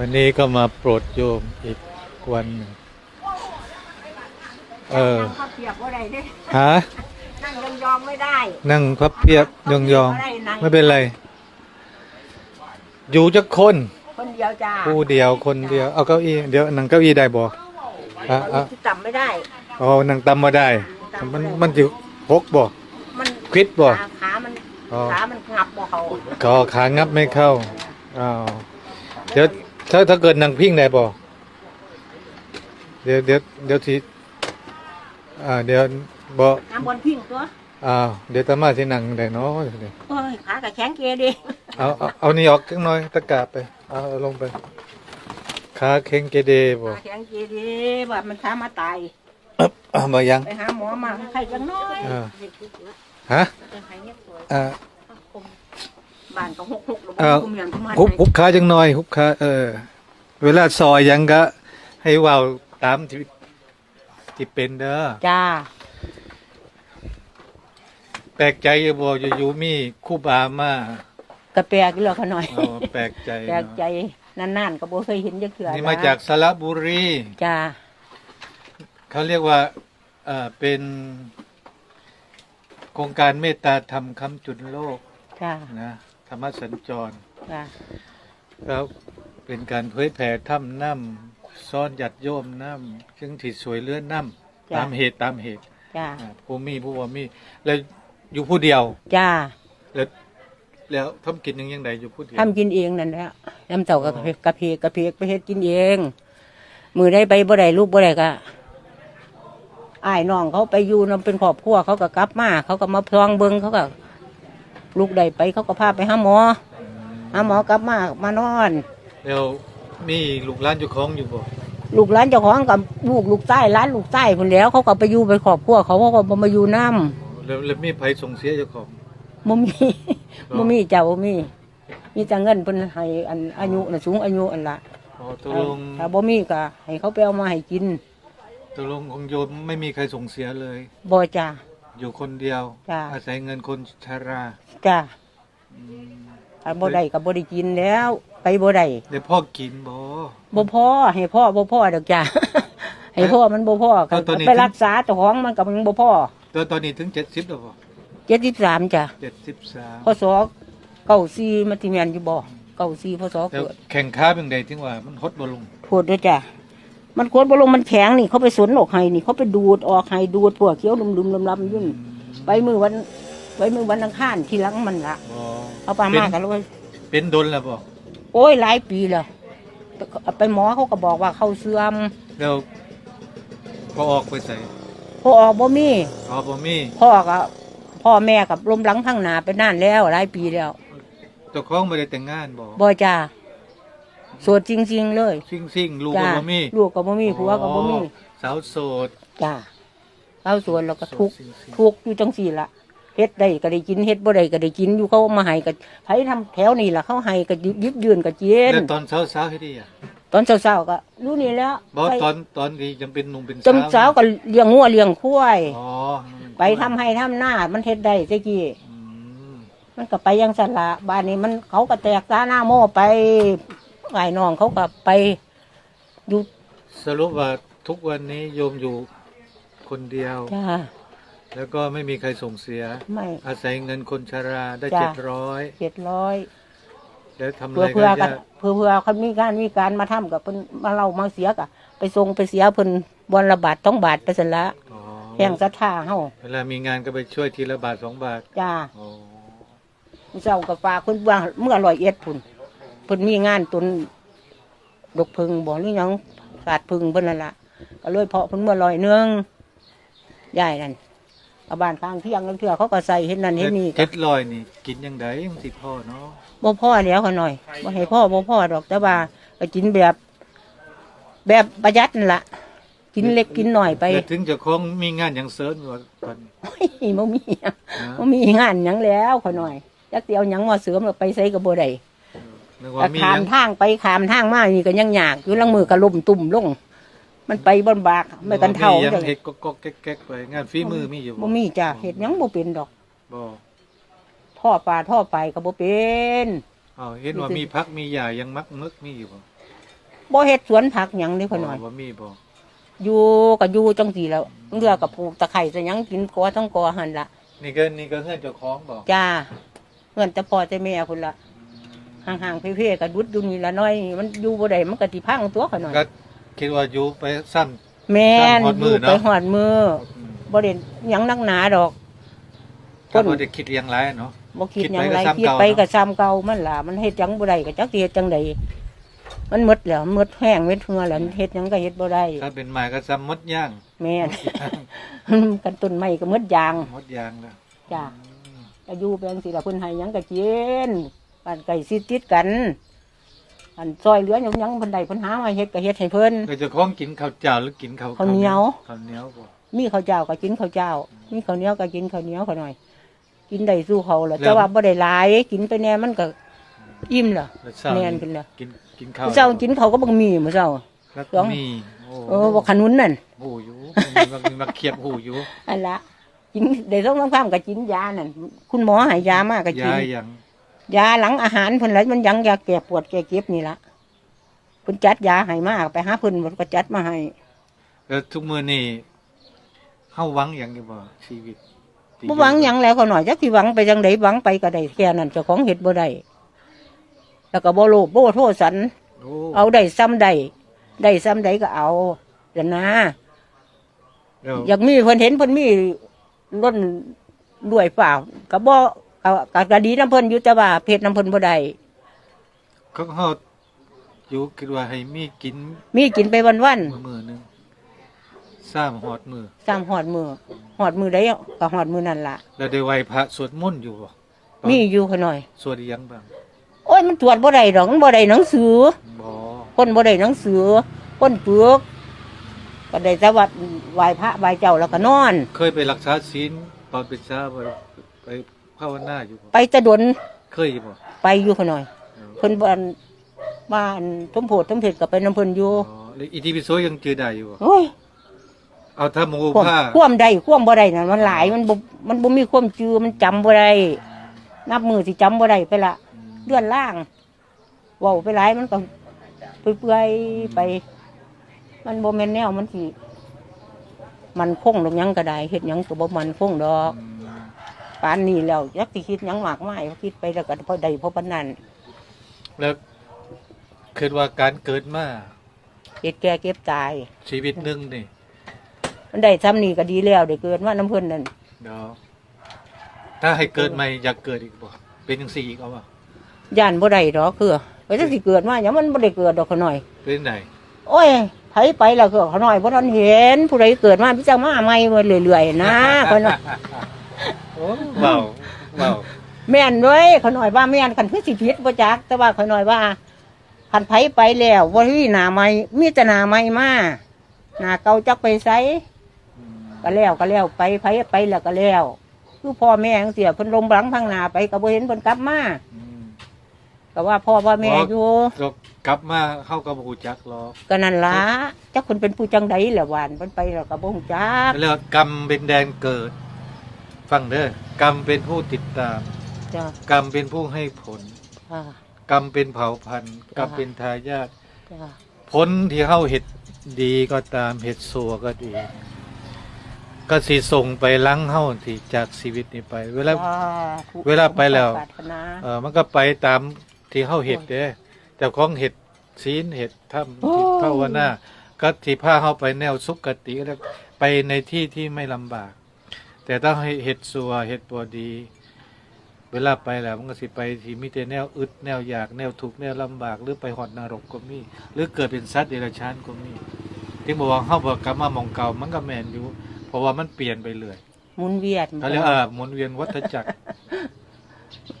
วันนี้ก็มาโปรดโยมอีกวันหนึ่งเออนั่งพับเพียบว่าไรเด้ฮะนั่งยองยองๆไม่ได้ นั่งพับเพียบยองยองๆไม่เป็นไร อยู่จักคน คนเดียวจ้าผู้เดียวคนเดียวเอาเก้าอี้เดี๋ยวนั่งเก้าอี้ได้บ่อะอะที่ต่ำไม่ได้เอานั่งตำมาได้ มันมันอยู่พกบ่มันควิดบ่ขาขา มันอ๋อขา มันงับบ่เขาก็ขางับไม่เข้าอ้าวเดี๋ยว ถ้าถ้าเกิดนั่งพิงได้บ่เดี๋ยวเดี๋ยวเดี๋ยวทีอ่าเดี๋ยวบ่น้ำบนพิงตัวอ้าวเดี๋ยวตามาสินั่งได้เนาะโอ้ยขากับแข็งเกยดิเอาเอาเอานี่ออกจังหน่อยตะกร้าไปเอาเอาลงไปขาเค็งเกเดบ่ขาแข็งเกยดิว่ามันขามาตายอึ๊บเอามายังไปหาหมอมาไข้จังน้อยอ่าฮะเป็นไข้เนี่ยสวยอ่า บ้านก็หกหกแล้วเอาคุมอย่างประมาณฮุบฮุบขาจังหน่อยฮุบขาเออ เวลาซอยหยังก็ ให้เว้าตามที่ที่เป็นเด้อจ้า แปลกใจอยู่บ่อยู่ๆมีครูบามากระแปลกอีหลอกเขาหน่อย อ๋อแปลกใจแปลกใจเนาะนานๆก็บ่เคยเห็นจักเทื่อนี่มาจากสระบุรี จ้าเขาเรียกว่าเอ่อเป็นโครงการเมตตาธรรมคำจุนโลกจ้านะ ธรรมสัญจรจ้าแล้วเป็นการเผยแผ่ถ้ำน้ำซ่อนหยัดโยมน้ำซึ่งที่สวยเลื่อนน้ำตามเหตุตามเหตุจ้าอ่าผู้มีผู้ว่ามี แล้วอยู่ผู้เดียว จ้าแล้วแล้วทำกินยังยังไงอยู่ผู้เดียว ทำกินเองนั่นแหละน้ำเต่ากระเพกกระเพกกระเพกไปเฮ็ดกินเอง มือได้ไปบ่ได้ลูกบ่ได้ก็อ้ายน้องเขาไปอยู่นำเป็นครอบครัวเขาก็กลับมาเขาก็มาพลองเบิงเขาก็ ลูกได้ไปเขาก็พาไปหาหมอหาหมอกลับมามานอน แล้วมีลูกหล้านอยู่ของอยู่บ่ลูกหลานเจ้าของกับลูกลูกใต้ร้านลูกใต้คนแหล้ว เขาก็ไปอยู่เป็นครอบครัวเขาเขาก็บ่มาอยู่น้แล้วแล้วมีไผส่งเสียเจ้าของำบ่มีบ่มีเจ้าบ่มี มีแต่เงินเพิ่นให้อันอายุน่ะสูงอายุอันละอ๋อตกลงถ้าบ่มีก็ให้เขาไปเอามาให้กินตกลงของโยมไม่มีใครส่งเสียเลยบ่จ้า อยู่คนเดียว จ้ะ อาศัยเงินคนชาราจ้าอืมถ้าบ่ได้ก็บ่ได้กินแล้ว ไปบ่ได้เดี๋ยวพ่อกินบ่ บ่พอให้พ่อบ่พอดอกจ้า ให้พ่อมันบ่พอก็เอาตอนนี้ ไปรักษาเจ้าของมันก็ยังบ่พอตัวตอนนี้ถึงเจ็ดสิบแล้วบ่73จ้ะเจ็ดสิบสามพศ94มันสิแม่นอยู่บ่94พศแล้วเกิดแข่งค้าเป็นไงถึงว่ามันฮดบ่ลงพูดด้วยจ้ะ มันโคตรบ่ลงมันแข็งนี่เขาไปสนออกให้นี่เขาไปดูดออกให้ดูดพวกเขียวลุมๆลำๆยุ่นไปมือวันไปมือวันอังคารที่หลังมันละบ่เอาปลามากันเลยเป็นดนแล้วบ่โอ้ยหลายปีแล้วไปไปหมอเขาก็บอกว่าเขาเสื่อมแล้วพอออกไปใส่พอออกบ่มีอ๋อบ่มีพ่อกับพ่อแม่กับลมหลังทั้งหนาไปนานแล้วหลายปีแล้วเจ้าของไม่ได้แต่งงานบ่บ่จ้า โสดจริง ๆ เลยซิ่งซิ่งๆลูกจ้าก็บ่มีลูกก็บ่มีผัวก็บ่มีอ๋อสาวโสดจ้าเอาสวนแล้วก็ทุกข์โสดซิ่งๆทุกข์อยู่จังสี่ละเฮ็ดได้ก็ได้กินเฮ็ดบ่ได้ก็ได้กินอยู่เขามาให้ก็ไผทำแถวนี่ล่ะเขาให้ก็ยิบยิบยืนก็เจีนแล้วตอนเช้าเช้าๆให้ดีอะตอนเช้าๆก็รู้นี่แล้วบ่ไปตอนตอนที่ยังเป็นหนุ่มเป็นจนเช้าก็เลี้ยงงัวเลี้ยงควายอ๋อไปทำให้ทำหน้ามันเฮ็ดได้แตะกี้อืมมันก็ไปยังสละบ้านนี้มันเขาก็แตกตาหน้าโม่ไป ไอ้น้องเขาก็ไปอยู่สรุปว่าทุกวันนี้โยมอยู่คนเดียว จ้า แล้วก็ไม่มีใครส่งเสีย ไม่อาศัยเงินคนชราได้จ้ะ เจ็ดร้อยเจ็ดร้อยแล้วทำอะเพื่อไรเพื่อก็กันยากเพื่อเพื่อเขามีการมีการมาทำกับเพิ่นมาเล่ามาเสียกะไปส่งไปเสียเพิ่นวันละบาทต้องบาทไปสละอ๋อแห่งศรัทธาเฮาเวลามีงานก็ไปช่วยทีละบาทสองบาทจ้าอ๋อ เจ้ากับฝากเพิ่นว่าเมื่อร้อยเอ็ดพุ่น เพิ่นมีงานตุนดอกพึงบ่หรือหยังศาสตร์พึงเพิ่นนั่นล่ะก็เลยเพาะเพิ่นเมื่อร้อยหนึงยายนั่นเอาบ้านข้างเที่ยงนั่นเถื่อเขาก็ใส่เฮ็ดนั่นเฮ็ดนี่เจ็ดร้อยนี่กินยังไงมันสิพ่อเนาะบ่พ่อแล้วเขาหน่อยบ่ให้พ่อบ่พ่อดอกแต่ว่าก็กินแบบ แบบประหยัดนั่นล่ะกินเล็กกินหน่อยไปแล้วถึงเจะคงมีงานอย่างเสริมอยู่ว่าตอนนี้โอ้ยบ่มีหยังนะบ่มีงานหยังแล้วเขาหน่อยจักสิเอาหยังมาเสริมแล้วไปใส่ก็บ่ได้ นึกก็ว่ามีขามยังทางไปขามทางมานี่ก็ยังยากอยู่ลังมือก็ล่มตุ่มลง มันไปบนบากไม่กันเท่ามียังจังเฮ็ดก็ก็แก๊กๆไปงานฝีมือมีอยู่บ่มีจ้ะเฮ็ดหยังบ่เป็นดอกบ่ท่อปลาท่อไปก็บ่เป็นอ๋อเห็นว่ามีพักมีหญ้ายังมักมึกมีอยู่บ่บ่เฮ็ดสวนผักหยังเด้ขอหน่อยบ่มีบ่อยู่ก็อยู่จังซี่แล้วเรือกับปลูกตะไคร้จะหยังกินกอทั้งกอหั่นล่ะนี่ก็นี่ก็เฮือนเจ้าของบ่จ้าเงินแต่พ่อแต่แม่พุ่นละ ห่างๆเพ่ๆก็ดุดอยู่นี่ละน้อย มันอยู่บ่ได้มันก็สิพังตัวขอยหน่อยก็คิดว่าอยู่ไปซ้ำแม่นตามฮอดอมื้ยู่อเนาะ ไปหอดมือบ่ได้หยังนักหนาดอกก็บ่ได้คิดเลี้ยงหลายเนาะ บ่คิดคิดหยังไปก็ไรซ้ำคิดเก่าไปเนาะก็ซ้ำเก่ามันล่ะมันเฮ็ดหยังบ่ได้ก็จักสิเฮ็ดจังไดมันหมดแล้วหมดแห้งเม็ดเหือแล้วเฮ็ดหยังก็เฮ็ดบ่ได้ถ้าเป็นไม้ก็ซ้ำมดย่างแม่น กันต้นไม้ก็หมดยางมดยางแล้วจ้าก็อยู่แปลงสิล่ะเพิ่นให้หยังก็กิน บ้านไก่สิติดกัน อันซอยเหลือหยังหยังเพิ่นได้เพิ่นหามาเฮ็ดก็เฮ็ดให้เพิ่น ก็เจะของกินข้าวเจ้าหรือกินข้าวข้าวเหนียว ข้าวเหนียวบ่มีข้าวเจ้าก็กินข้าวเจ้า มีข้าวเหนียวก็กินข้าวเหนียวเขาหน่อย กินได้สู้เขาแหละแต่ว่าบ่ได้หลาย กินไปแน่มันก็อิ่มล่ะแล้วเช้าแม่นขึ้นแล้วกินกินข้าวมื้อเช้ากินเขาวก็บังมีมื้อเช้า แล้วสองมีเออบ่ขนุนนั่นหูอยู่มีมามีมาเคียบหูอยู่อันละกินได้ต้องข้ามก็กินยานั่นคุณหมอให้ยามาก็กิยานยัง ยาหลังอาหารเพิ่นละมันยังยาแก้ปวดแก้เจ็บนี่ละเพิ่นจัดยาให้มาไปหาเพิ่นเพิ่นก็จัดมาให้แล้วทุกมื้อนี่เฮาหวังหยังอยู่บ่ชีวิตที่บ่หวังหยังแล้วก็หน่อยจักสิหวังไปจังไดหวังไปก็ได้แค่นั้นเจ้าของเฮ็ดบ่ได้แล้วก็บ่โลภบ่โทษสัน โอ้เอาได้ซ้ำได้ได้ซ้ำได้ก็เอาเดี๋ยวนะ แล้ว อยากมีเพิ่นเห็นเพิ่นมีล้นด้วยเปล่าก็บ่ ก็ก็ก็ดีน้ำเพิ่นอยู่แต่ว่าเพชรน้ำเพิ่นบ่ได้เขาเฮาอยู่คิดว่าให้มีกินมีกินไปวันมื้อมื้อหนึงสามหอดมื้อๆตามหอดมือหอดมือได้ก็หอดมือนั่นล่ะ แล้วได้ไหว้พระสวดมนต์อยู่บ่มีอยู่ขะหน่อย สวดอีหยังบ้างโอ้ยมันตรวจบ่ได้ดอกมันบ่ได้หนังสือ บ่คนบ่ได้หนังสือ คนเปลือกก็ได้แต่วัดไหว้พระไหว้เจ้าแล้วก็นอน เคยไปรักษาศีลตอนเป็นชาวไปไป ภาวนาอยู่บ่ไปแตะดนเคยอยู่บ่ไปอยู่ขะหน่อยเพิ่นบ้านบ้านสมโพธิสมเพชรก็ไปน้ำเพิ่นอยู่อ๋อแล้วอิติปิโสยังจือได้อยู่บ่โอ้ยเอาถ้าหมูความผ้าความใดความบ่ได้นั่นมันหลายมันบ่มันบ่มีความจือมันจำบ่ได้นับมือสิจำบ่ได้ไปละเลื่อนล่างเว้าไปหลายมันก็เปื่อยๆไป มันบ่แม่นแนวมันสิมันคงดอกหยังก็ได้เฮ็ดหยังก็บ่มันคงดอก อืม ปานนี้แล้วยักสิคิดหยังมากมายคิดไปแล้วก็พอได้พอปานนั้นแล้วคิดว่าการเกิดมาเฮ็ดแก่เก็บตาย ชีวิตหนึงนี่มันได้ซ้ำนี่ก็ดีแล้วได้เกิดมาน้ำเพิ่นนั่นเดี๋ยวถ้าให้เกิดใหม่อยากเกิดอีกบ่เป็นจังซี่อีกเอาบ่ย่านบ่ได้ดอกคือไปจักสิเกิดมาหยังมันบ่ได้เกิดดอกเขาหน่อยเป็นไหนโอ้ยไผไปแล้วก็เขาหน่อยบ่ทันเห็น ผู้ใดเกิดมาพี่จังมาใหม่มาเรื่อยๆนะเขาหน่อยโอ้ เบาเบาแม่นเว้ยเขาหน่อยว่าแม่นคันคือสิผิดบ่จัก แต่ว่าเขาหน่อยว่าคันไผไปแล้วบ่มีหน้าใหม่มีแต่หน้าใหม่มาหน้าเก่าจักไปไสอืมก็แล้วก็แล้วไปไผไปแล้วก็แล้วคือพ่อแม่จังซี่เพิ่นลงหลังทางหน้าไปก็บ่เห็นเพิ่นกลับมาอืมก็ว่าพ่อว่าแม่อยู่ก็กลับมาเข้ากับบ่ฮู้จักหรอกก็นั่นล่ะจักเพิ่นเป็นผู้จังใดแหละหวานเพิ่นไปแล้วก็บ่ฮู้จักแล้วกรรมเป็นแดนเกิด ฟังเด้อกรรมเป็นผู้ติดตาม จ้ะกรรมเป็นผู้ให้ผลอ่ากรรมเป็นเผ่าพันธุ์กรรมเป็นทายาทจ้ะผลที่เฮาเห็ดดีก็ตามเห็ดสัวก็ดี ก็สิส่งไปลังเฮาที่จากชีวิตนี้ไป เวลาอ่ถูกเวลาไปแล้วปรารถนา เออมันก็ไปตามที่เฮาเห็ดเด้แต่ของเห็ดศีลเห็ดธรรมที่ภาวนาก็ที่พาเฮาไปแนวสุขติแล้วไปในที่ที่ไม่ลำบาก แต่ถ้าให้เห็ดสัวเห็ดตัวดี เวลาไปแล้วมันก็สิไปที่มีแต่แนวอึดแนวอยากแนวทุกข์แนวลำบากหรือไปหอดนรกก็มีหรือเกิดเป็นสัตว์เดรัจฉานก็มีที่บอกว่าเฮาบ่กลับมามองเก่ามันก็แม่นอยู่ เพราะว่ามันเปลี่ยนไปเรื่อยหมุนเวียนเขาเรียกเออหมุนเวียนวัฏจักร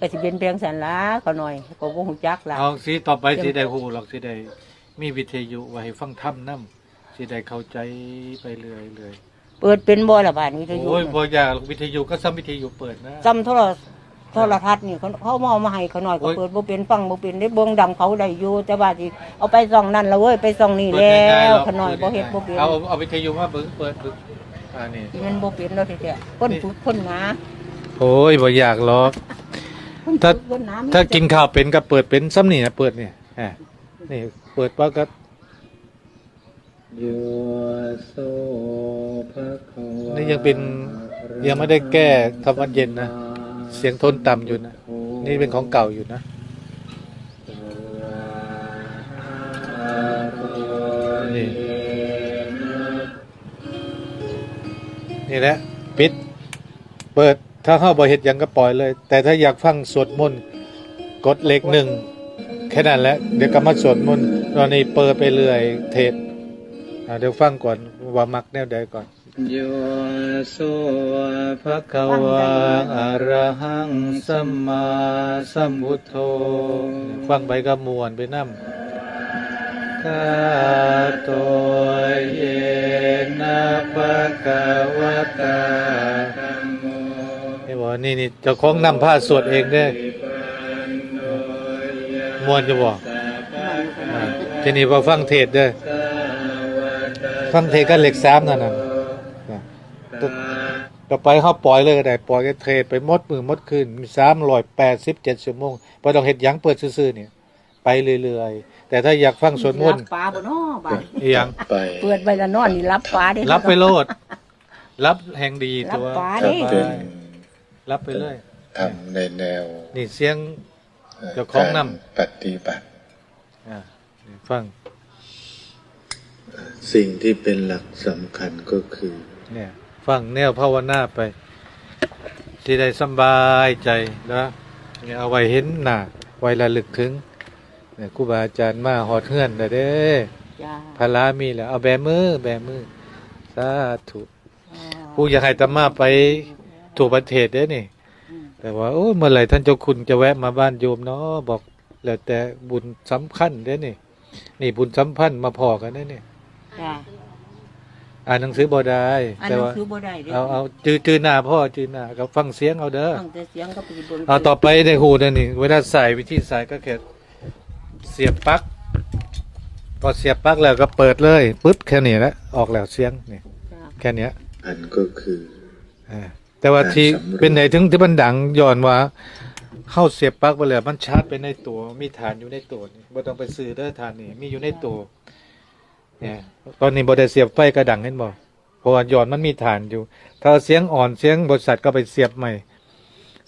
ก็สิเป็นเพียงสันละเขาหน่อยก็บ่ฮู้จักล่ะเอาสิต่อไปสิได้ฮู้หรอกสิได้มีวิทยุไว้ให้ฟังธรรมนํสิได้เข้าใจไปเรื่อยเรื่อย เปิดเป็นบ่ละบาดวิทยุโอ้ยบ่อยากหรอกวิทยุก็ซ้ำวิทยุเปิดนะซ้ำโทรโทรทัศน์นี่เขาเขามาเอามาให้เขาหน่อยก็โอ้ยเปิดบ่เป็นฟังบ่เป็นได้เบิ่งดำเขาได้อยู่แต่ว่าสิเอาไปซ่องนั่นละเว้ยไปซ่องนี่เปิดแล้ง่ายๆวหรอกเขาหน่อยบ่เฮ็ดบ่เป็นเอาเอาวิทยุมาเบิ่งเปิดเบิ่งอ่านี่ที่มันบ่เป็นเนาะแท้ๆคนฝึกคนหนาโอ้ยบ่อยากหรอกคนถ้าฝึกคนหนามีถ้าแต่กินข้าวเป็นก็เปิดเป็นซ้ำนี่นะเปิดนี่อ่านี่เปิดปั๊บก็ โยโสภะคะวะ นี่ยังเป็นยังไม่ได้แก้คำว่าเย็นนะ เสียงโทนต่ำอยู่นะ นี่เป็นของเก่าอยู่นะนี่นี่แหละปิด เปิดถ้าเข้าบ่เห็ดยังก็ปล่อยเลย แต่ถ้าอยากฟังสวดมนต์กดเลขหนึ่งแค่นั้นแหละ เดี๋ยวก็มาสวดมนต์ตอนนี้เปิดไปเรื่อยเทศ อ่าเดี๋ยวฟังก่อนว่ามักแนวใดก่อนโยโสภะคะวะอะระหังสัมมาสัมพุทโธฟังไปก็มวนไปนั่กาโตเยนะภะคะวะตานี่บอกนี่นี่เจ้าของนำผ้าสวดเองเด้อมวนจะบอกอ่าทีนี้พอฟังเทศเด้อ ฟังเทศก็เหล็กสามนั่นน่ะอะต่อไปเขาปล่อยเลยก็ได้ปล่อยก็เทรดไปหมดมือหมดคืนมีสามร้อยแปดสิบเจ็ดชั่วโมงพอต้องเห็ดหยังเปิดซื่อๆเนี่ยไปเรื่อยๆ แต่ถ้าอยากฟังสวดมนต์รับปลาบ่เนาะบาดอีหยังไปเปิดไปแล้วนอนนี่รับปลาได้รับไปโลด รับแห่งดีตัวรับฟ้าสดิบาเป็นยรับไปเลยทำในแนว นี่เสียงเจ้าของนำการปฏิบัติอ่านี่ฟัง สิ่งที่เป็นหลักสำคัญก็คือ เนี่ยฟังแนวภาวนาไป ที่ได้สำบายใจนะเนี่ยเอาไว้เห็นหน้าไว้ระลึกถึงเนี่ยครูบาอาจารย์มาหอดเฮือนได้เด้จ้าพารามีแล้วเอาแบมือแบมือสาธุอ่าผู้อยากให้ตามาไปทั่วประเทศเด้นี่อืมแต่ว่าโอ้ยเมื่อไหร่ท่านเจ้าคุณจะแวะมาบ้านโยมเนาะบอกแล้วแต่บุญสำคัญเด้นี่ นี่บุญสัมพันธ์มาพอกันเด้นี่ จ้าอ่านหนังสือบ่ได้อันแต่นั้นว่า คือบ่ได้เด้เอาเอาจื้อจื้อหน้าพ่อจื้อหน้าก็ฟังเสียงเอาเด้อฟังแต่เสียงก็ไปบนเอาต่อไปในหูนั่นนี่เวลาใส่วิธีใส่ก็แค่เสียบปลั๊กพอเสียบปลั๊กแล้วก็เปิดเลยปึ๊บแค่นี้แหละออกแล้วเสียงนี่จ้าแค่เนี้ยอันก็คืออ่าแต่ว่าที่การสำรวจ เป็นไหนถึงที่มันดังย้อนว่าเข้าเสียบปลั๊กไปแล้วมันชาร์จไปในตัวมีฐานอยู่ในตัวนี่บ่ต้องไปซื้อเด้อฐานนี่มีอยู่ในตัว เนี่ยตอนนี้บ่ได้เสียบไฟก็ดังเห็นบ่เพราะว่าย้อนมันมีฐานอยู่ ถ้าเสียงอ่อนเสียงบริษัทก็ไปเสียบใหม่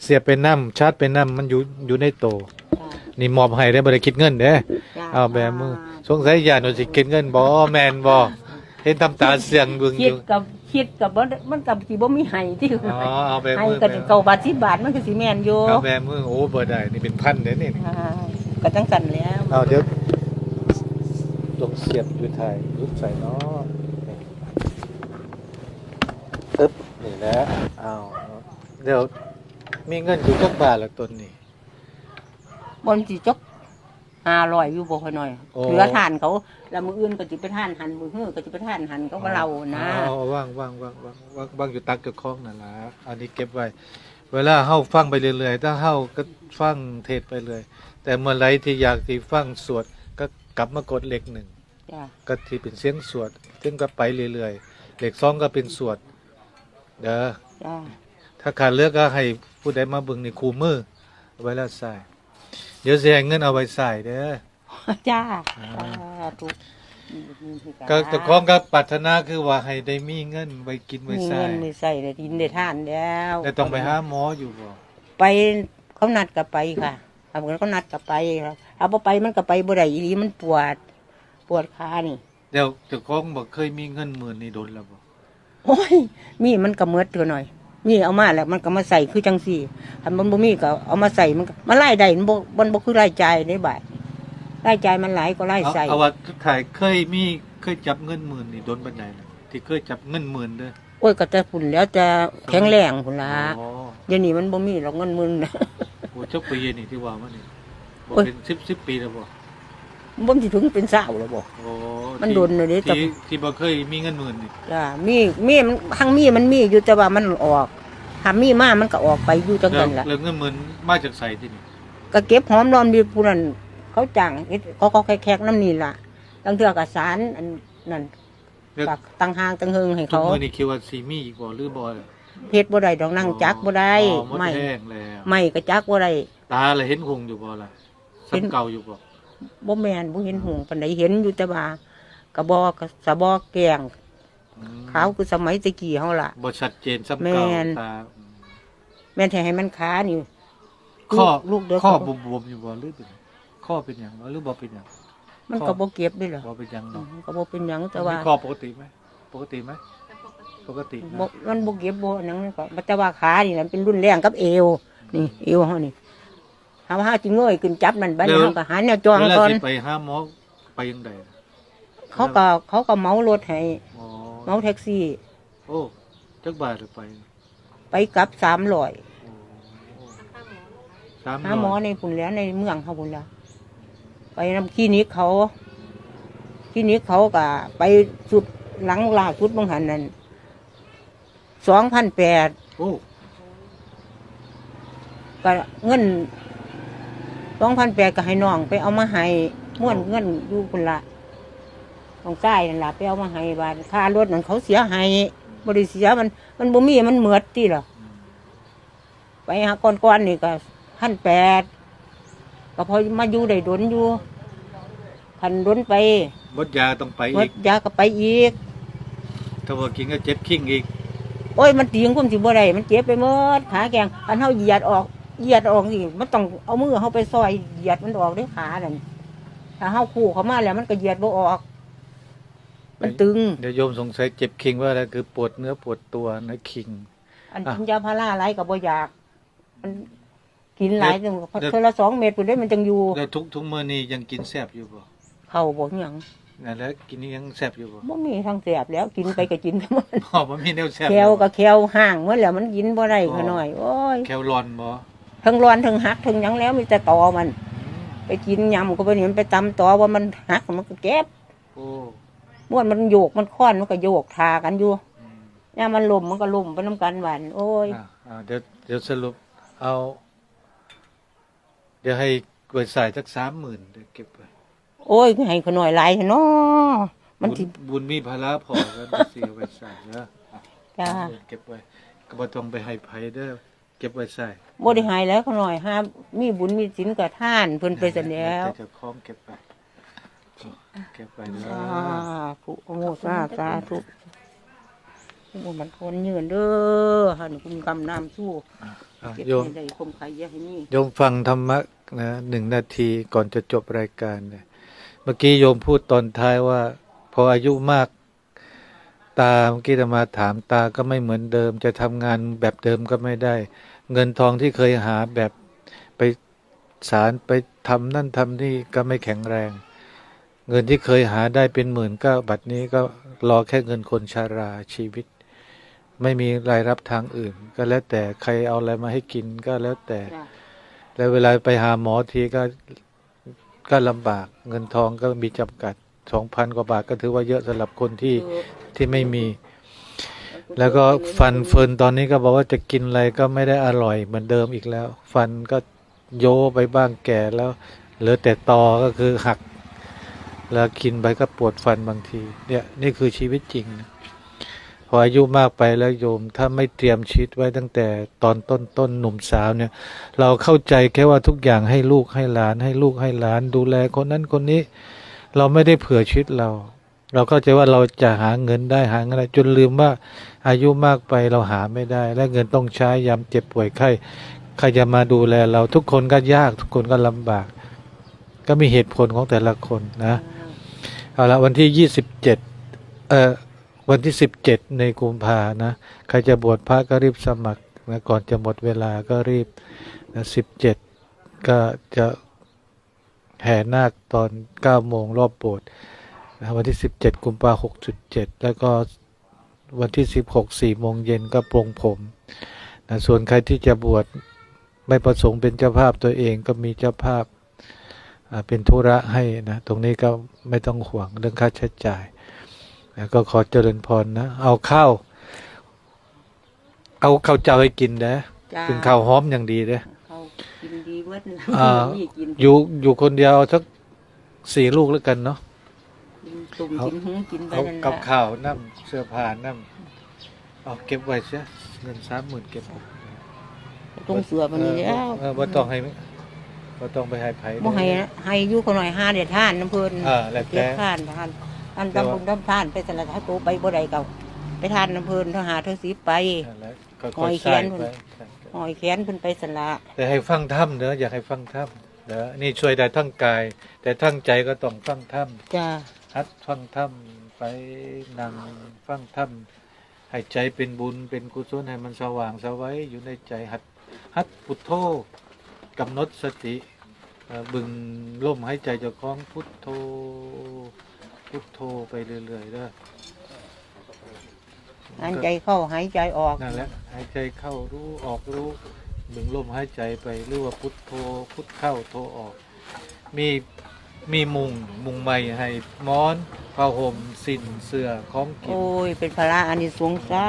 เสียบเป็นน้ำชาร์จเป็นน้ำมันอยู่อยู่ในตัวจ้านี่มอบให้ได้บ่ได้คิดเงินเด้จ้าเอาแบมือสงสัยยานว่าสิคิดเงินบ่แม่นบ่เห็นทำตาเสียงเบิ่งอคิดยู่กับคิดกับบ่ได้มันกับสิบ่มีให้ที่อ๋อเอาแบให้มือก็แบเก้าบาท10บาทมันก็สิแม่นอยู่เอาแบมือโอ้บ่ได้นี่เป็นพันเด้นี่ อ่าก็จังสั่นแล้ว เอาเดี๋ยวลง เสียบอยู่ไทยรูปใส่เนาะนี่ตึ๊บนี่แหละเอาเดี๋ยวมีเงินอยู่จักบาทละตนนี่บนสิจก500อยู่บ่ค่อยน้อยโอ้เหลือทานเขา แล้วมื้ออื่นก็สิไปทานหันมื้อฮื้อก็สิไปทานหันเขาก็เรานะเอาเอาว่างว่างว่างว่างว่างว่างอยู่ตักเจ้าของนั่นล่ะอันนี้เก็บไว้ เวลาเฮาฟังไปเรื่อยๆถ้าเฮาก็ฟังเทศไปเลย แต่เมื่อไหรที่อยากที่ฟังสวดก็กลับมากดเลขหนึ่ง จ้าก็ที่เป็นเสียงสวดซึ่งก็ไปเรื่อยๆเลขสองก็เป็นสวด เด้อจ้าถ้าขาดเลือกก็ให้ผู้ใดมาเบิ่งในคูมือเอาไว้แล้วใส่เดี๋ยวสิให้เงินเอาไว้ใส่เด้อ จ้าอ่าสาธุก็เจ้าของก็ปรารถนาคือว่าให้ได้มีเงินไว้กินไว้มีใส่เงินมีใส่ได้กินได้ทานแล้วแต่ต้องไปหาหมออยู่บ่ไปเขานัดก็ไปค่ะทำกันเขานัดก็ไปครับเอาบ่ไปมันก็ไปบ่ได้อีหลีมันปวด ปวดขานี่เดี๋ยวเจ้าของบ่เคยมีเงินหมื่นนี่โดนแล้วบ่โอ้ย มีมันก็เมือดตัวหน่อย มีเอามาแล้วมันก็มาใส่คือจังสี่ถ้ามันบ่มีก็เอามาใส่มันก็มาไล่ได้มันบ่มันบ่คือไล่จ่ายในบ่ายไล่จ่ายมันหลายก็ไล่เอาใส่ เอาว่าสุดท้ายเคยมีเคยจับเงินหมื่นนี่โดนบันไดนะที่เคยจับเงินหมื่นเด้อโอ้ยก็จะฝุ่นแล้วจะแข็งแรงพุ่นละอ๋อเดี๋ยวนี้มันบ่มีหรอกเงินหมึนโหเจ้าปีนี่ที่ว่ามานี่บ่โอ้ย เป็นสิบสิบปีแล้วบ่ บ่สิถึงเป็นสาวแล้วบ่โอ้มันที่โดนเลยเด้แต่ ที่ที่บ่เคยมีเงินหมื่นนี่จ้ามีมีมันทั้งมีมันมีอยู่แต่ว่ามันออกถ้ามีมามันก็ออกไปอยู่จังแล้วนั้นล่ะแล้วเงินหมื่นมาจากไสที่นี่ก็เก็บหอมรอมดีผู้นั้นเขาจ้างเฮ็ดเขาเขาแขกๆน้ำนี่ล่ะตั้งเทื่อกับสารอันนั่นแล้วปักตั้งหางตั้งเฮิงให้ทุกเขามื้อนี่คิดว่าสิมีอีกบ่หรือบ่เฮ็ดบ่ได้ดอกนั่งจักบ่ได้อ๋อหมดไม่แห้งแล้วไม่ก็จักบ่ได้ตาละเห็นคงอยู่บ่ล่ะเห็น ซ้ำเก่าอยู่บ่ บ่แม่นบ่เห็นหงปานใดเห็นอยู่แต่ว่ากระบอกกระสะบอกแกงอืมขาวคือสมัยตะกี้เฮาล่ะ บ่ชัดเจนซ้ำแม่เก่านตาแม่นแท้ให้มันขานี่ข้อลูกเด้อข้อเขาบวมๆอยู่บ่หรือเป็นข้อเป็นหยังบ่หรือบ่เป็นหยังมันก็บ่เก็บด้วยเหรอบ่เป็นหยังอืเนาะมก็บ่เป็นหยังแต่ว่า มีข้อปกติไหมปกติไหมปกตินะบ่มันบ่เก็บบ่หนังนี่ก็แต่ว่าขานี่มันเป็นรุ่นแรงกับเอวนี่เอวเฮานี่ เฮาหาจิงเงยขึ้นจับมันบัดนี้เฮาก็หาแนวจองเวลาก่อนสิไปหาหมอไปยังไงเขาก็เขาก็เหมารถให้อ๋อเหมาแท็กซี่ โอ้จักบาทหรือไปไปกลับ300โอ้โอ้สามหาหมอร้อยในพุ่นแหล้วในเมืองเขาพุ่นแหล้วไปนำคลินิกเขาคลินิกเขาก็ไปสุดหลังล่าสุดบางหันนั่น2,800โอ้ ก็เงิน สองพันแปดก็ให้น้องไปเอามาให้ม้วนเงินอยู่คนละของใต้นั่นล่ะไปเอามาให้บาทค่ารถนั่นเขาเสียให้บริเสียมัน มันบ่มีมันเหมือดที่หรอไปหาก้อนๆนี่ก็พันแปดก็พอมาอยู่ได้ดนอยู่พันดนไปบดยาต้องไปหมอีดกยาก็ไปอีก ถ้าว่ากินก็เจ็บคิงอีก โอ้ยมันตีงคุมสิบ่ได้มันเจ็บไปหมดขาแกงอันเฮาเหยียดออก เหยียดออกสิมันต้องเอามือเฮาไปซอยเหยียดมันออกด้วยขานั่นถ้าเฮาคู่เขามาแล้วมันก็เหยียดบ่ออก มันตึง เดี๋ยวโยมสงสัยเจ็บคิงว่าอะไรคือปวดเนื้อปวดตัวนะคิง อันอะกินยาพาราหลายก็บ่อยาก มันกินหลายจังเดี๋ยวเทื่อละสองเม็ดพุ่นได้มันจังอยู่แล้วทุกทุกมื้อนี้ยังกินแซ่บอยู่บ่เข้าบ่หยังนั่นแหล้วกินนี่ยังแซ่บอยู่บ่บ่มีทางแสบแล้วกินไปก็กินไปหมดพอบ่มีแนวแซ่บแควก็แควห่างหมดแล้วมันกินบ่ได้ขน้อยโอ้ยแควร้อนบ่ ทั้งร้อนทั้งหักทั้งหยังแล้วมีแต่ตอมัน ไปกินยำก็ไปนี่มันไปตำตอว่ามันหักมันก็เก็บโอ้ม้วนมันโยกมันค้อนมันก็โยกทากันอยู่อืมเนี่ยมันลมมันก็ลมไปน้ำกันหวานโอ้ยอะอะเดี๋ยวเดี๋ยวสรุปเอา เดี๋ยวให้กวยใส่สัก30,000เดี๋ยวเก็บไว้โอ้ยให้ขน่อยหลายเนาะมันบุญสิบุญมีภาระพอกันสิเอาไว้ใส่เด้ออะจ้าเก็บไว้ก็บ่ต้องไปให้ไผเด้อ เก็บไว้ใส่บ่ได้ใหายแล้วขน่อยห้ามมีบุญมีศีลกับท่านเพิ่นไปเสร็จแล้วเดี๋ยเจะคล้าของเก็บไปเก็บไปเด้อสาธุโอ้สาสาธุโอ้มันคนยืนเด้อหันคุณกำน้ำสู้อะเก็บโยมให้ได้คมไข่เยอะให้นี่โยมฟังธรรมะนะหนึ่งนาทีก่อนจะจบรายการเนี่ยเมื่อกี้โยมพูดตอนท้ายว่า พออายุมาก ตาเมื่อกี้จะมาถามตาก็ไม่เหมือนเดิม จะทำงานแบบเดิมก็ไม่ได้ เงินทองที่เคยหาแบบไปสารไปทำนั่นทำนี่ก็ไม่แข็งแรง เงินที่เคยหาได้เป็นหมื่นก็บัดนี้ก็รอแค่เงินคนชาราชีวิต ไม่มีรายรับทางอื่น ก็แล้วแต่ใครเอาอะไรมาให้กินก็แล้วแต่จ้ะแล้วเวลาไปหาหมอทีก็ก็ลำบาก เงินทองก็มีจำกัด สองพันกว่าบาทก็ถือว่าเยอะสำหรับคนที่ที่ไม่มี แล้วก็ฟันเฟินตอนนี้ก็บอกว่าจะกินอะไรก็ไม่ได้อร่อยเหมือนเดิมอีกแล้ว ฟันก็โยไปบ้างแก่แล้วเหลือแต่ตอก็คือหัก แล้วกินไปก็ปวดฟันบางที เนี่ยนี่คือชีวิตจริงนะพออายุมากไปแล้วโยม ถ้าไม่เตรียมชีวิตไว้ตั้งแต่ตอนต้นต้นหนุ่มสาวเนี่ย เราเข้าใจแค่ว่าทุกอย่างให้ลูกให้หลาน ให้ลูกให้หลาน ดูแลคนนั้นคนนี้ เราไม่ได้เผื่อชีวิตเรา เราเข้าใจว่าเราจะหาเงินได้หาเงินได้จนลืมว่าอายุมากไปเราหาไม่ได้ และเงินต้องใช้ยามเจ็บป่วยไข้ใครจะมาดูแลเราทุกคนก็ยากทุกคนก็ลำบาก ก็มีเหตุผลของแต่ละคนนะเอาละวันที่ยี่สิบเจ็ดเอ่อวันที่สิบเจ็ดในกุมภานะใครจะบวชพระก็รีบสมัครนะก่อนจะหมดเวลาก็รีบนะสิบเจ็ดก็จะ แห่นาคตอนเก้าโมงรอบโบสถ์นะวันที่สิบเจ็ดกุมภาหกจุดเจ็ดแล้วก็วันที่สิบหกสี่โมงเย็นก็ปรงผมนะส่วนใครที่จะบวชไม่ประสงค์เป็นเจ้าภาพตัวเองก็มีเจ้าภาพอ่าเป็นธุระให้นะ ตรงนี้ก็ไม่ต้องห่วงเรื่องค่าใช้จ่ายนะก็ขอเจริญพรนะ เอาข้าว เอาข้าวเจ้าให้กินนะจ้ากินข้าวหอมอย่างดีเด้เขา กินดีเบิดนะอ่านี่กินอยู่อยู่คนเดียวเอาสักสี่ลูกแล้วกันเนาะ กินตุ่มเอา กินหุงกินไปเอานั่นแหกับละข้าวน้ำเสื้อผ้าน้ำเอาเก็บไว้เสียเงินสามหมื่นเก็บไว้ตรงเสือมันนี่แล้วเออบ่ต้องให้บ่ต้องไปให้ไผบ่ให้นะให้อยู่คนหน่อยห้าเดือดท่านน้ำเพิ่นเออแล้วเก็บแต่ ท่านท่านอันทำบุญทำทานไปสละถ้ากูไปบ่ได้เก่าไปทานน้ำเพลินทหารเธอสีไป นั่นแหละก็หค่ออยยแขใส่นไป หอยแขนเพิ่นไปสละแต่ให้ฟังธรรมเด้ออยากให้ฟังธรรมเด้อนี่ช่วยได้ทั้งกาย แต่ทั้งใจก็ต้องฟังธรรมจ้าฮัดฟังธรรมไปนั่งฟังธรรมให้ใจเป็นบุญเป็นกุศลให้มันสว่างสวัยอยู่ในใจหัดฮัดพุทโธกำหนดสติเอ่อบึงลมหายใจเจ้าของพุทโธพุทโธไปเรื่อยๆเด้อ หายใจเข้าหายใจออกนั่นแหละหายใจเข้ารู้ออกรู้บึงลมหายใจไปหรือว่าพุทโธพุทเข้าโธออก มีมีมุงมุงใหม่ให้หมอนผ้าห่มสิ้นเสื้อของกินโอ้ย เป็นพระอานิสงส์สา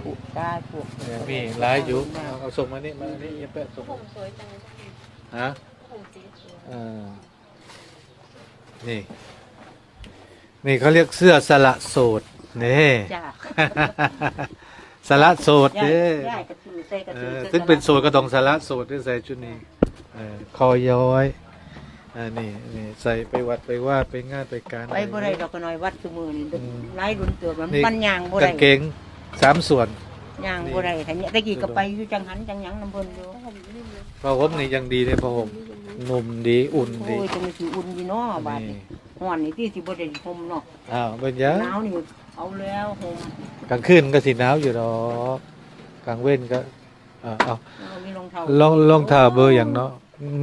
ธุสาธุเออมีหลายอยู่เอาเอาส่งมานี่มานี่อย่าแปะส่งผมสวยจังเลยฮะผมสีสวยเออนี่ นี่เขาเรียกเสื้อสละโสด นี่จ้าสละโสดย่าเด้ยย่ายกระตือใส่กระเอตืออใส่ถึงเป็นโสดก็ต้องสละโสดที่ใส่ชุดนี้เออคอย้อยอ่านี่นี่ใส่ไปวัดไปว่าไปงานไปการไปบ่ได้ดอกก็น้อยวัดซุมือนี่อืมไล่รุนเตือมันนี่มันย่างบ่กาได้งเกงสามส่วน ย่างบ่ได้ถ้าเนี่ยตะกี้ก็ไปอยู่จังหันจังหยังน้ำเพิ่นอยู่ผมนิ่มเลยผ้าห่มนี่ยังดีเลยผ้าห่มนุ่มดีอุ่นโอ้ดียจังสิอุ่นอยู่เนาะบาดนี่นี้ ฮ้อนนี่ที่สิบ่ได้ห่มเนาะอ้าวเป็นยะหนาวนี่เอาแล้วห่มกลางคืนก็สีหนาวอยู่ดอกกลางเว้นก็อ่าเอาเอามีรองเท้าลองลองท่าเบอร์อย่างเนาะ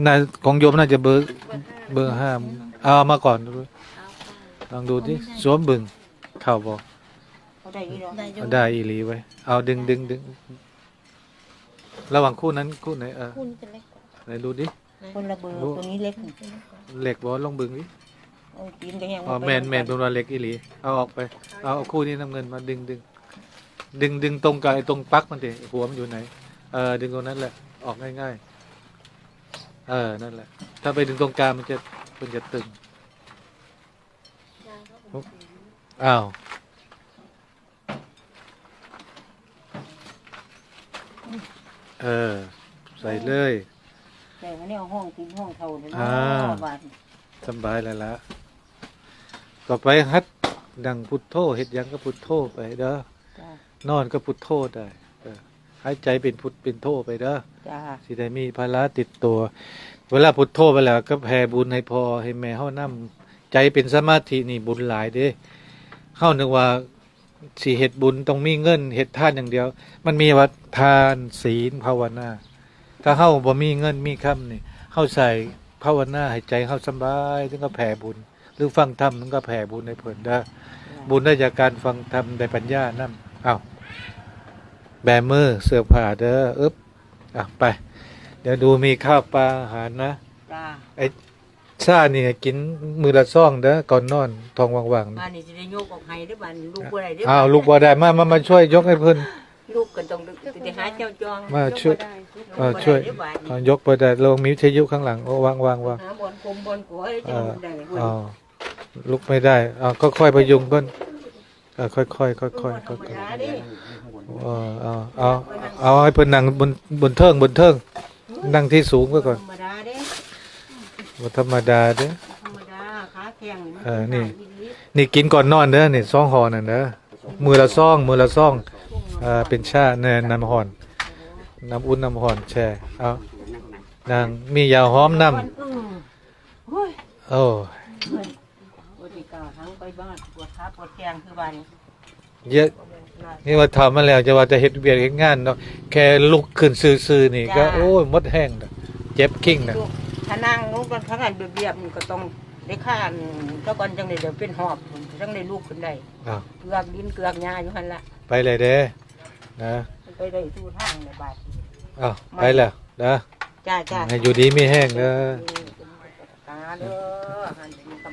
น่าของโยมน่าจะเบอร์เบอร์ห้าเบอร์ห้าเอามาก่อนดูเอาลองดูดิสวมบึงเข้าบอกเขาได้อีหรอได้ยเอาได้อีหลีไว้เอาดึงดึงดึงระหว่างคู่นั้นคู่ไหนเออคุณจะเล็กกว่าไหนดูดิคนละเบอร์ตัวนี้เล็ก เหล็กบอลองบึงดิ เอาตีนก็ยังอ๋อแมนแมนเป็นวันเหล็กอีหลีเอาออกไป เอาเอาคู่นี้น้ำเงินมาดึงดึงดึงดึงตรงกับไอ้ตรงปลั๊กมันดิหัวมันอยู่ไหน เออดึงตรงนั้นแหละ ออกง่ายๆ เออนั่นแหละ ถ้าไปดึงตรงกลางมันจะมันจะตึงได้ครับผมอ้าวเออ ใส่เลยแต่ว่าเนี่ยห้องตีนห้องเท่าเนี่ยอ่าเนาะบาดนี้สำบายแล้วละ ต่อไปฮัดดังพุทโธเฮ็ดหยังก็พุทโธไปเด้อจ้านอนก็พุทโธได้เออหายใจเป็นพุทเป็นโธไปเด้อจ้าสิได้มีภาระติดตัว เวลาพุทโธไปแล้ว ก็แผ่บุญให้พอให้แม่เฮานํใจเป็นสมาธินี่บุญหลายเด้เฮานึกว่าสิเฮ็ดบุญต้องมีเงินเฮ็ดทานอย่างเดียว มันมีว่าทานศีลภาวนา ถ้าเฮาบ่มีเงินมีคำนี่เฮาใส่ภาวนาให้ใจเฮาสำบายถึงก็แผ่บุญ หรือฟังธรรมถึงก็แผ่บุญให้เพิ่นเด้อบุญได้จากการฟังธรรมได้ปัญญานํอ้าวแบมือเสื้อผ้าเด้ออึ๊บอะไป เดี๋ยวดูมีข้าวปลาอาหารนะจ้าชานี่ให้กินมือละซ่องเด้อก่อนนอนท้องว่างๆนะบ้านนี้สิได้ยกออกให้เด้อบ้านนี้ลูกบ่ได้เด้ออ้าวลูกบ่ได้มามามาช่วยยกให้เพิ่น ลูกก็ต้องได้หาเจ้าจองมาช่วยได้เออช่วยลูกบ่ได้เด้อบ้านเอานี้ยกไปได้ลงมีวิทยุข้างหลังโอ้วางวางวางหาบอนกลมบอนกัวให้เจ้าได้เว้ยอ้าวลุกไม่ได้อ้าวค่อยๆพยุงเพิ่นเออค่อยๆค่อยๆค่อยๆค่อยธรรมดาเด้ๆเออเอาเอาเอาให้เพิ่นนั่งบนบนเทิงบนเทิงนั่งที่สูงไว้ก่อนธรรมดาเด้บ่ธรรมดาเด้อ ธรรมดาขาแข็งมัเออนี่ขาดอีหลีนี่กินก่อนนอนเด้อนี่ซองห่อนั่นเด้อมือละซองมือละซองเอ่อเป็นชาแน่น้ำห่อน น้ำอุ่นน้ำห่อนแช่เอานางมียาหอมน้วันอื้อโอ้ยำโอ้เฮ้ยโอ้ยสิกล้าทั้งไปบ้านปวดขาปวดแข้งคือบ้านนี้เยอะนี่ว่าทำมาแล้วจะว่าจะเฮ็ดเวียกเฮ็ดงานเนาะแค่ลุกขึ้นซื่อๆนี่ก็โอ้ยหมดแห้งแล้วเจ็บกิ้งน่ะลูกถ้านั่งนู้นก็ถ้ากันเบียบๆมันก็ต้องได้ข้านแล้วก่อนจังได้เดี๋ยวเป็นหอบจังได้ลูกขึ้นได้อ้าวเกลือกดินเกลือกหญ้าอยู่หั่นละไปเลยเด้ นะมันไปได้สู่ทางในบาดอ้าวไปแล้วนะจ้าจ้าให้อยู่ดีมีแห้งเด้อ ตาเด้อหันไป